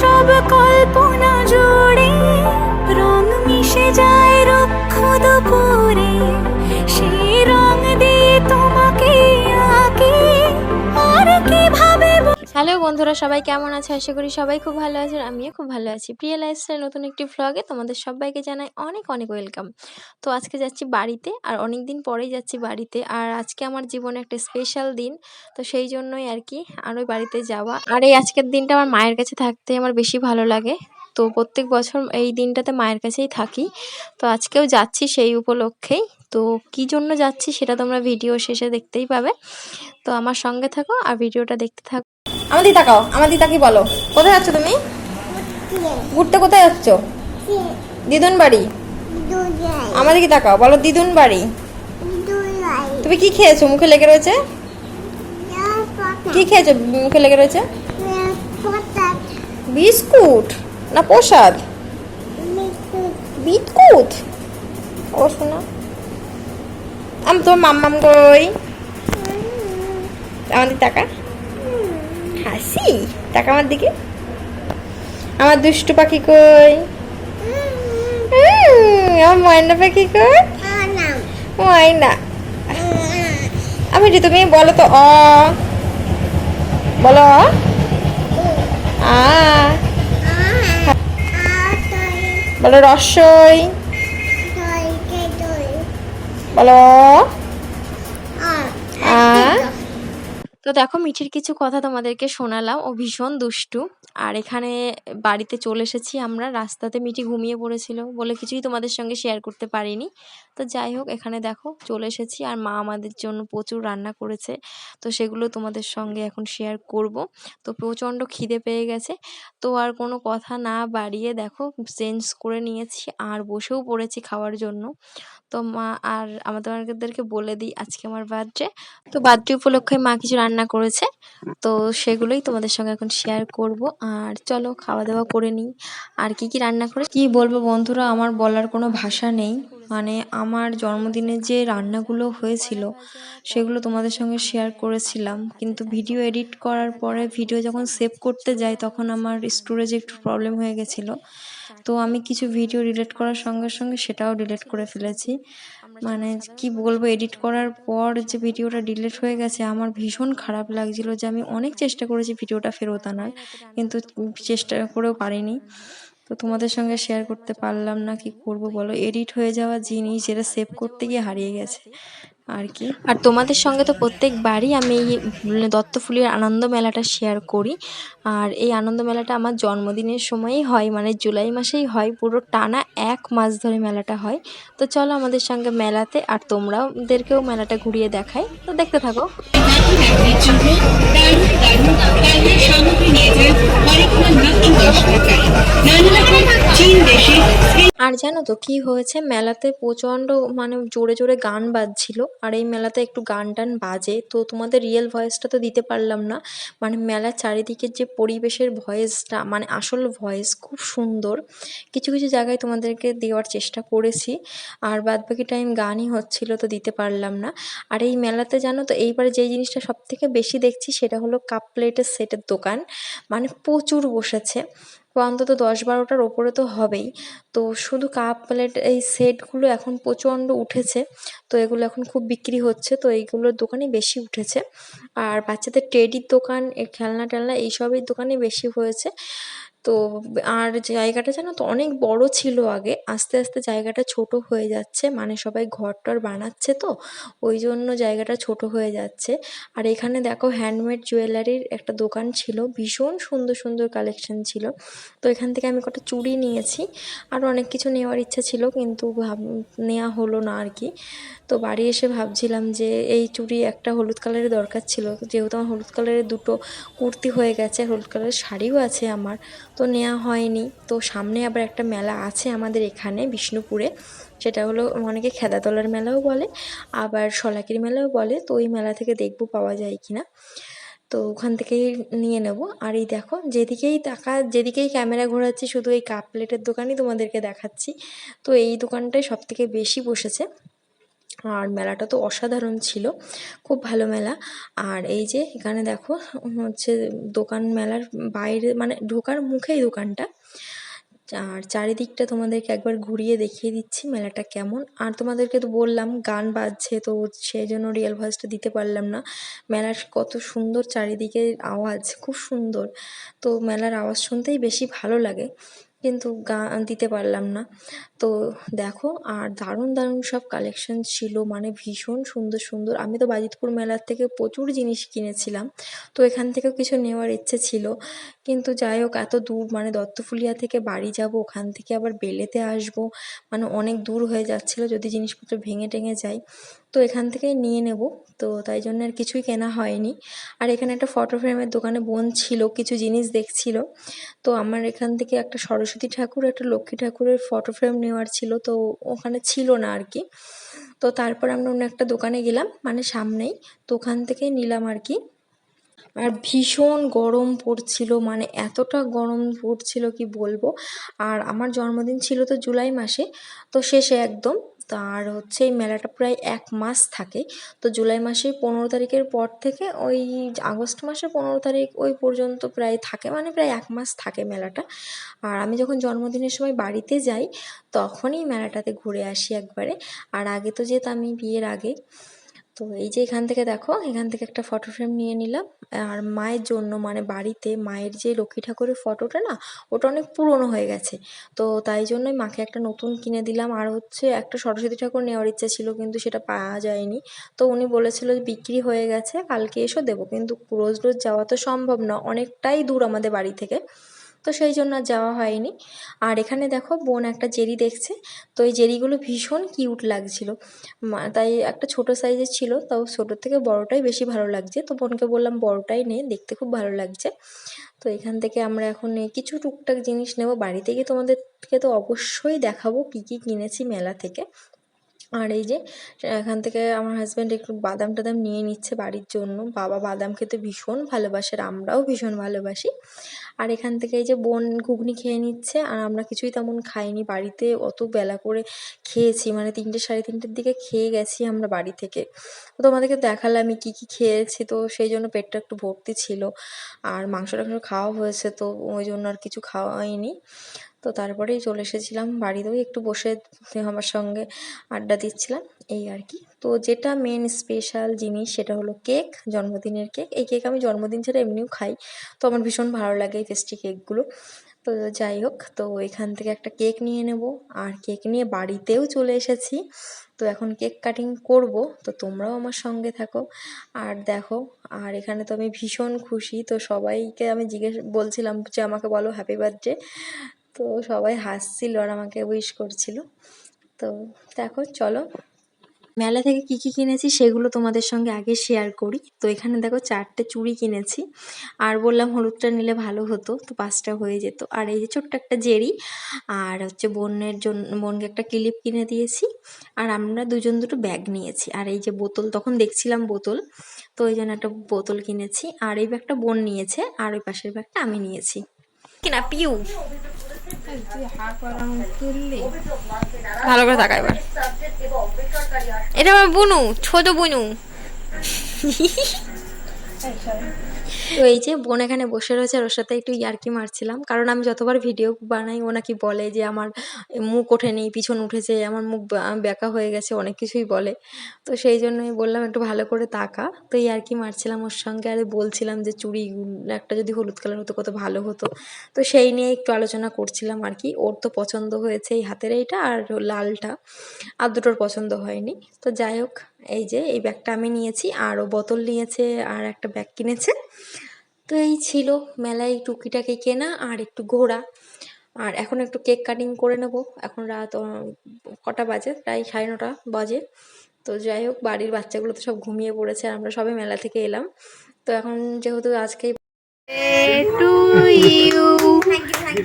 সব কল্পনা জুড়ে। হ্যালো বন্ধুরা, সবাই কেমন আছে? আশা করি সবাই খুব ভালো আছে আমিও খুব ভালো আছি। প্রিয় লাইফস্টাইল নতুন একটি ভ্লগে তোমাদের সবাইকে জানাই অনেক অনেক ওয়েলকাম তো আজকে যাচ্ছি বাড়িতে আর অনেক দিন পরেই যাচ্ছি বাড়িতে আর আজকে আমার জীবনে একটা স্পেশাল দিন, তো সেই জন্যই আর কি আর ওই বাড়িতে যাওয়া। আর এই আজকের দিনটা আমার মায়ের কাছে থাকতে আমার বেশি ভালো লাগে। তো প্রত্যেক বছর এই দিনটাতে মায়ের কাছেই থাকি। তো আজকেও যাচ্ছি সেই উপলক্ষেই তো কি জন্য যাচ্ছি সেটা তোমরা ভিডিও শেষে দেখতেই পাবে। তো আমার সঙ্গে থাকো আর ভিডিওটা দেখতে থাকো। আমার দিকে তাকাও আমার তাকিয়ে বলো। কোথায় যাচ্ছ তুমি? ঘুরতে কোথায় যাচ্ছ? দিদুন বাড়ি? আমার দিকে তাকাও, বলো দিদুন বাড়ি। তুমি কি খেয়েছো? মুখে লেগে রয়েছে? কি খেয়েছো? মুখে লেগে রয়েছে? বিস্কুট না প্রসাদ? বিস্কুট? ও, শোনা। আমি তোর মাম্মাম কই? আমার দিকে তাকা। হাসি? তাকা আমার দিকে। আমার দুষ্টু পাখি কই? আমার ময়না পাখি কই? ময়না। আমি যে তুমি বলো তো, অ। বলো। আ। বলো, রসই। বলো। আ। তো দেখো, মিঠির কিছু কথা তোমাদেরকে শোনালাম। ও ভীষণ দুষ্টু। আর এখানে বাড়িতে চলে এসেছি আমরা। রাস্তাতে মিঠি ঘুমিয়ে পড়েছিল বলে কিছুই তোমাদের সঙ্গে শেয়ার করতে পারিনি। তো যাই হোক, এখানে দেখো চলে এসেছি। আর মা আমাদের জন্য প্রচুর রান্না করেছে। তো সেগুলো তোমাদের সঙ্গে এখন শেয়ার করব। তো প্রচণ্ড খিদে পেয়ে গেছে। তো আর কোনো কথা না বাড়িয়ে দেখো চেঞ্জ করে নিয়েছি আর বসেও পড়েছি খাওয়ার জন্য। তো মা আর আমাদেরকে বলে দিই, আজকে আমার বার্থডে তো বার্থডে উপলক্ষে মা কিছু রান্না করেছে। তো সেগুলোই তোমাদের সঙ্গে এখন শেয়ার করব। আর চলো খাওয়া দাওয়া করে নিই। আর কি কি রান্না করে কি বলব বন্ধুরা, আমার বলার কোনো ভাষা নেই। মানে আমার জন্মদিনে যে রান্নাগুলো হয়েছিল, সেগুলো তোমাদের সঙ্গে শেয়ার করেছিলাম। কিন্তু ভিডিও এডিট করার পরে ভিডিও যখন সেভ করতে যাই, তখন আমার স্টোরেজে একটু প্রবলেম হয়ে গেছিল। তো আমি কিছু ভিডিও ডিলেট করার সঙ্গে সঙ্গে সেটাও ডিলিট করে ফেলেছি। মানে কি বলব এডিট করার পর যে ভিডিওটা ডিলেট হয়ে গেছে, আমার ভীষণ খারাপ লাগছিল যে আমি অনেক চেষ্টা করেছি ভিডিওটা ফেরত আনার, কিন্তু চেষ্টা করেও পারিনি। তো তোমাদের সঙ্গে শেয়ার করতে পারলাম না, কি করব বলো? এডিট হয়ে যাওয়া জিনিস যেটা সেভ করতে গিয়ে হারিয়ে গেছে, আর কি? আর তোমাদের সঙ্গে তো প্রত্যেকবারই আমি এই দত্তফুলির আনন্দ মেলাটা শেয়ার করি, আর এই আনন্দ মেলাটা আমার জন্মদিনের সময়ই হয় মানে জুলাই মাসেই হয়, পুরো টানা এক মাস ধরে মেলাটা হয়। তো চলো আমাদের সঙ্গে মেলাতে, আর তোমরাদেরকেও মেলাটা ঘুরিয়ে দেখাই, তো দেখতে থাকো। আর জানো তো কি হয়েছে? মেলাতে প্রচণ্ড মানে জোরে জোরে গান বাজছিল। আর এই মেলাতে একটু গান টান বাজে। তো তোমাদের রিয়েল ভয়েসটা তো দিতে পারলাম না। মানে মেলার চারিদিকের যে পরিবেশের ভয়েসটা মানে আসল ভয়েস খুব সুন্দর। কিছু কিছু জায়গায় তোমাদেরকে দেওয়ার চেষ্টা করেছি। আর বাদ বাকি টাইম গানই হচ্ছিল তো দিতে পারলাম না। আর এই মেলাতে জানো তো, এইবারে যেই জিনিসটা সব থেকে বেশি দেখছি সেটা হলো কাপ প্লেটের সেটের দোকান। মানে প্রচুর বসেছে। অন্তত দশ বারোটার ওপরে তো হবেই। তো শুধু কাপ প্লেট এই সেটগুলো এখন প্রচণ্ড উঠেছে। তো এগুলো এখন খুব বিক্রি হচ্ছে। তো এইগুলোর দোকানে বেশি উঠেছে। আর বাচ্চাদের টেডির দোকান খেলনা টেলনা এইসবের দোকানে বেশি হয়েছে। তো আর জায়গাটা জানো তো অনেক বড় ছিল আগে। আস্তে আস্তে জায়গাটা ছোট হয়ে যাচ্ছে। মানে সবাই ঘর টর বানাচ্ছে তো, ওই জন্য জায়গাটা ছোট হয়ে যাচ্ছে। আর এখানে দেখো হ্যান্ডমেড জুয়েলারির একটা দোকান ছিল। ভীষণ সুন্দর সুন্দর কালেকশন ছিল। তো এখান থেকে আমি কটা চুড়ি নিয়েছি। আরও অনেক কিছু নেওয়ার ইচ্ছা ছিল, কিন্তু ভাব নেওয়া হলো না আর কি। তো বাড়ি এসে ভাবছিলাম যে এই চুড়ি একটা হলুদ কালারের দরকার ছিল। যেহেতু আমার হলুদ কালারের দুটো কুর্তি হয়ে গেছে, হলুদ কালারের শাড়িও আছে আমার। তো নেওয়া হয়নি। তো সামনে আবার একটা মেলা আছে আমাদের এখানে বিষ্ণুপুরে। সেটা হলো অনেকে খেদাতলার মেলাও বলে, আবার শলাকির মেলাও বলে। তো ওই মেলা থেকে দেখব পাওয়া যায় কি না তো ওখান থেকেই নিয়ে নেব। আর এই দেখো, যেদিকেই তাকা, যেদিকেই ক্যামেরা ঘোরাচ্ছি, শুধু এই কাপ প্লেটের দোকানই তোমাদেরকে দেখাচ্ছি। তো এই দোকানটাই সব থেকে বেশি বসেছে। আর মেলাটা তো অসাধারণ ছিল, খুব ভালো মেলা। আর এই যে এখানে দেখো হচ্ছে দোকান মেলার বাইরে মানে ঢোকার মুখেই দোকানটা। আর চারিদিকটা তোমাদেরকে একবার ঘুরিয়ে দেখিয়ে দিচ্ছি মেলাটা কেমন। আর তোমাদেরকে তো বললাম, গান বাজছে, তো সেই জন্য রিয়েল ভয়েসটা দিতে পারলাম না। মেলার কত সুন্দর চারিদিকের আওয়াজ, খুব সুন্দর। তো মেলার আওয়াজ শুনতেই বেশি ভালো লাগে। কিন্তু গান দিতে পারলাম না। তো দেখো, আর দারুণ দারুণ সব কালেকশন ছিল। মানে ভীষণ সুন্দর সুন্দর। আমি তো বাজিতপুর মেলার থেকে প্রচুর জিনিস কিনেছিলাম। তো এখান থেকেও কিছু নেওয়ার ইচ্ছে ছিল। কিন্তু যাই হোক, এত দূর মানে দত্তফুলিয়া থেকে বাড়ি যাব, ওখান থেকে আবার বেলেতে আসব মানে অনেক দূর হয়ে যাচ্ছিল যদি জিনিসপত্র ভেঙে টেঙে যায়। তো এখান থেকেই নিয়ে নেব। তো তাই জন্য আর কিছুই কেনা হয়নি। আর এখানে একটা ফটো ফ্রেমের দোকানে বোন ছিল, কিছু জিনিস দেখছিল। তো আমার এখান থেকে একটা সরস্বতী ঠাকুর, একটা লক্ষ্মী ঠাকুরের ফটো ফ্রেম নেওয়ার ছিল। তো ওখানে ছিল না আর কি। তো তারপর আমরা অন্য একটা দোকানে গেলাম মানে সামনেই। তো ওখান থেকে নিলাম আর কি। আর ভীষণ গরম পড়ছিল মানে এতটা গরম পড়ছিল কি বলব। আর আমার জন্মদিন ছিল তো জুলাই মাসে। তো শেষে একদম তার হচ্ছে এই মেলাটা প্রায় এক মাস থাকে। তো জুলাই মাসের পনেরো তারিখের পর থেকে ওই আগস্ট মাসের পনেরো তারিখ ওই পর্যন্ত প্রায় থাকে মানে প্রায় এক মাস থাকে মেলাটা। আর আমি যখন জন্মদিনের সময় বাড়িতে যাই, তখনই মেলাটাতে ঘুরে আসি একবারে। আর আগে তো যেহেতু আমি বিয়ের আগে। তো এই যে এখান থেকে দেখো, এখান থেকে একটা ফটো ফ্রেম নিয়ে নিলাম। আর মায়ের জন্য মানে বাড়িতে মায়ের যে লক্ষ্মী ঠাকুরের ফটোটা না, ওটা অনেক পুরনো হয়ে গেছে। তো তাই জন্যই মাকে একটা নতুন কিনে দিলাম। আর হচ্ছে একটা সরস্বতী ঠাকুর নেওয়ার ইচ্ছা ছিল, কিন্তু সেটা পাওয়া যায়নি। তো উনি বলেছিল বিক্রি হয়ে গেছে, কালকে এসো দেবো। কিন্তু রোজ রোজ যাওয়া তো সম্ভব না, অনেকটাই দূর আমাদের বাড়ি থেকে। তো সেই জন্য যাওয়া হয়নি। আর এখানে দেখো বোন একটা জেরি দেখছে। তো এই জেরিগুলো ভীষণ কিউট লাগছিল। তাই একটা ছোট সাইজের ছিল তাও ছোটোর থেকে বড়টাই বেশি ভালো লাগছে। তো বোনকে বললাম, বড়টাই নে, দেখতে খুব ভালো লাগছে। তো এখান থেকে আমরা এখন কিছু টুকটাক জিনিস নেব। বাড়িতে গিয়ে তোমাদেরকে তো অবশ্যই দেখাবো কী কী কিনেছি মেলা থেকে। আর এই যে, এখান থেকে আমার হাজব্যান্ড একটু বাদাম টাদাম নিয়ে নিচ্ছে বাড়ির জন্য। বাবা বাদাম খেতে ভীষণ ভালোবাসে আর আমরাও ভীষণ ভালোবাসি। আর এখান থেকে এই যে বোন ঘুগনি খেয়ে নিচ্ছে আর আমরা কিছুই তেমন খাইনি। বাড়িতে অত বেলা করে খেয়েছি মানে তিনটে সাড়ে তিনটের দিকে খেয়ে গেছি আমরা বাড়ি থেকে। তো তোমাদেরকে দেখালাম আমি কী কী খেয়েছি, তো সেই জন্য পেটটা একটু ভর্তি ছিল। আর মাংস টাংস খাওয়া হয়েছে, তো ওই জন্য আর কিছু খাওয়া হয়নি। তো তারপরেই চলে এসেছিলাম বাড়িতেও একটু বসে আমার সঙ্গে আড্ডা দিচ্ছিলাম, এই আর কি। তো যেটা মেন স্পেশাল জিনিস সেটা হলো কেক জন্মদিনের কেক এই কেক আমি জন্মদিন ছাড়া এমনিও খাই, তো আমার ভীষণ ভালো লাগে এই পেস্ট্রি কেকগুলো তো যাই হোক, তো এখান থেকে একটা কেক নিয়ে নেব। আর কেক নিয়ে বাড়িতেও চলে এসেছি। তো এখন কেক কাটিং করব, তো তোমরাও আমার সঙ্গে থাকো। আর দেখো, আর এখানে তো আমি ভীষণ খুশি। তো সবাইকে আমি জিজ্ঞেস বলছিলাম যে আমাকে বলো হ্যাপি বার্থডে তো সবাই হাসছিল আর আমাকে উইশ করছিল। তো দেখো, চলো। মেলা থেকে কি কি কিনেছি সেগুলো তোমাদের সঙ্গে আগে শেয়ার করি। তো এখানে দেখো, চারটে চুড়ি কিনেছি। আর বললাম হলুদটা নিলে ভালো হতো, তো পাঁচটা হয়ে যেত। আর এই যে ছোট্ট একটা জেরি, আর হচ্ছে বোনের জন্য বোনকে একটা ক্লিপ কিনে দিয়েছি। আর আমরা দুজন দুটো ব্যাগ নিয়েছি। আর এই যে বোতল, তখন দেখছিলাম বোতল, তো ওই জন্য একটা বোতল কিনেছি। আর এই ব্যাগটা বোন নিয়েছে, আর ওই পাশের ব্যাগটা আমি নিয়েছি। কিনা, পিউ। ভালো করে তাকা এবার। এটা আমার বুনু ছোট বুনু। তো এই যে বোন এখানে বসে রয়েছে আর ওর সাথে একটু ইয়ার্কি মারছিলাম। কারণ আমি যতবার ভিডিও বানাই, ও নাকি বলে যে আমার মুখ ওঠেনি, পিছন উঠেছে, আমার মুখ বেঁকা হয়ে গেছে, অনেক কিছুই বলে। তো সেই জন্যই বললাম, একটু ভালো করে তাকা। তো ইয়ার্কি মারছিলাম ওর সঙ্গে আর বলছিলাম যে, চুড়ি একটা যদি হলুদ কালার হতো, কত ভালো হতো। তো সেই নিয়ে একটু আলোচনা করছিলাম আর কি। ওর তো পছন্দ হয়েছে এই হাতের এইটা আর লালটা। আর দুটোর পছন্দ হয়নি। তো যাই হোক এই যে, এই ব্যাগটা আমি নিয়েছি, আর ও বোতল নিয়েছে, আর একটা ব্যাগ কিনেছে। তো এই ছিল মেলায় টুকিটাকি কেনা আর একটু ঘোরা। আর এখন একটু কেক কাটিং করে নেব। এখন রাত কটা বাজে? প্রায় সাড়ে নটা বাজে। তো যাই হোক, বাড়ির বাচ্চাগুলো তো সব ঘুমিয়ে পড়েছে, আর আমরা সবাই মেলা থেকে এলাম। তো এখন যেহেতু to you.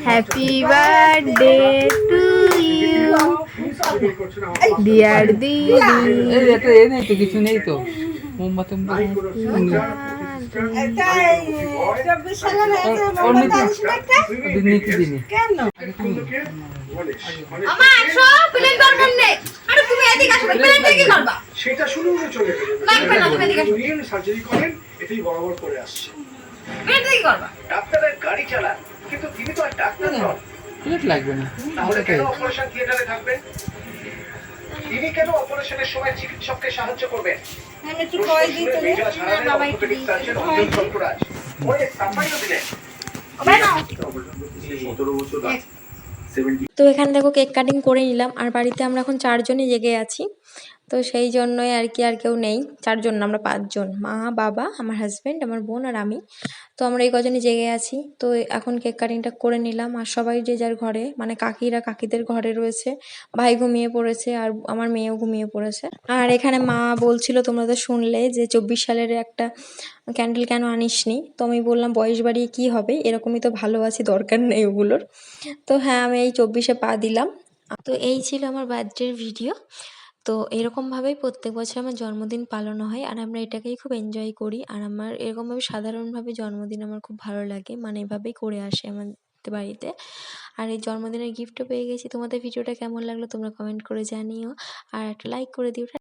Happy birthday to you. নেই তো কিছু নেই তো। মোমবাতি সেটা শুনে চলে। ইউরিয়ান সার্জারি করেন এটাই বরাবর করে আসছে। প্লেনটা কি করবা? ডাক্তারের গাড়ি চালান কিন্তু তিনি তো আর ডাক্তার নন। প্লেট লাগবে না। তাহলে কেন অপারেশন থিয়েটারে থাকবেন তিনি কেন অপারেশনের সময় চিকিৎসককে সাহায্য করবেন? আমি একটু খাওয়াই দিই তো বাবা একটু দিই। সাফাইও দিলেন। নাও। তো এখানে দেখো কেক কাটিং করে নিলাম। আর বাড়িতে আমরা এখন চারজনই জেগে আছি। তো সেই জন্যই আর কি আর কেউ নেই। চারজন আমরা পাঁচজন। মা, বাবা, আমার হাজব্যান্ড আমার বোন আর আমি। তো আমরা এই কজনই জেগে আছি। তো এখন কেক কাটিংটা করে নিলাম। আর সবাই যে যার ঘরে মানে কাকিরা, কাকিদের ঘরে রয়েছে। ভাই ঘুমিয়ে পড়েছে আর আমার মেয়েও ঘুমিয়ে পড়েছে। আর এখানে মা বলছিল, তোমরা তো শুনলে যে চব্বিশ সালের একটা ক্যান্ডেল কেন আনিসনি? তো আমি বললাম, বয়স বাড়িয়ে কী হবে? এরকমই তো ভালো আছি, দরকার নেই ওগুলোর। তো হ্যাঁ আমি এই চব্বিশে পা দিলাম। তো এই ছিল আমার বার্থডের ভিডিও তো এরকমভাবেই প্রত্যেক বছর আমার জন্মদিন পালন হয় আর আমরা এটাকেই খুব এনজয় করি। আর আমার এরকমভাবে সাধারণভাবে জন্মদিন আমার খুব ভালো লাগে। মানে এভাবেই করে আসে আমাদের বাড়িতে। আর এই জন্মদিনের গিফটও পেয়ে গেছি। তোমাদের ভিডিওটা কেমন লাগল তোমরা কমেন্ট করে জানিও। আর একটা লাইক করে দিও।